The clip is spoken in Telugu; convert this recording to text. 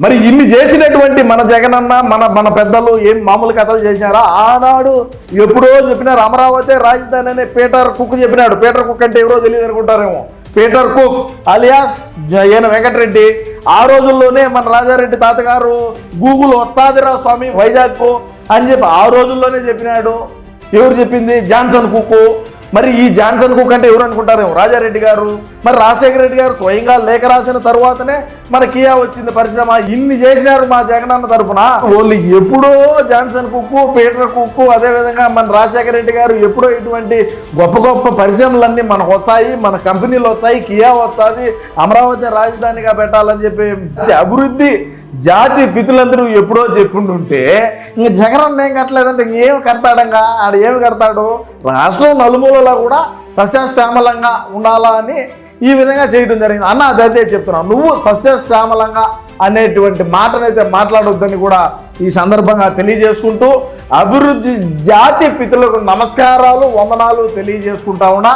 మరి ఇన్ని చేసినటువంటి మన జగనన్న మన మన పెద్దలు ఏం మామూలు కథలు చేశారా? ఆనాడు ఎప్పుడో చెప్పినారు అమరావతి రాజధాని అనే పీటర్ కుక్ చెప్పినాడు. పీటర్ కుక్ అంటే ఎవరో తెలియదు అనుకుంటారేమో. పీటర్ కుక్ అలియాస్ ఈయన వెంకటరెడ్డి. ఆ రోజుల్లోనే మన రాజారెడ్డి తాతగారు గూగుల్ వత్సాదిరావు స్వామి వైజాగ్ అని చెప్పి ఆ రోజుల్లోనే చెప్పినాడు. ఎవరు చెప్పింది? జాన్సన్ కుక్కు. మరి ఈ జాన్సన్ కుక్ అంటే ఎవరు అనుకుంటారేమో? రాజారెడ్డి గారు. మరి రాజశేఖర రెడ్డి గారు స్వయంగా లేఖ రాసిన తర్వాతనే మన కియా వచ్చింది పరిశ్రమ. ఇన్ని చేసినారు మా జగనన్న తరపున. వాళ్ళు ఎప్పుడో జాన్సన్ కుక్కు పీటర్ కుక్కు అదేవిధంగా మన రాజశేఖర రెడ్డి గారు ఎప్పుడో ఇటువంటి గొప్ప గొప్ప పరిశ్రమలన్నీ మనకు వచ్చాయి మన కంపెనీలు వస్తాయి కియా వస్తుంది అమరావతి రాజధానిగా పెట్టాలని చెప్పి అభివృద్ధి జాతి పితులందరూ ఎప్పుడో చెప్పుంటుంటే ఇంక జగన్ ఏం కట్టలేదంటే ఇంకేం కడతాడంగా? ఆడ ఏమి కడతాడు? రాష్ట్రం నలుమూలలో కూడా సస్యశ్యామలంగా ఉండాలా అని ఈ విధంగా చేయడం జరిగింది. అన్న అదైతే చెప్తున్నాను నువ్వు సస్యశ్యామలంగా అనేటువంటి మాటనైతే మాట్లాడొద్దని కూడా ఈ సందర్భంగా తెలియజేసుకుంటూ అభివృద్ధి జాతి పితులకు నమస్కారాలు వందనాలు తెలియజేసుకుంటా ఉన్నా.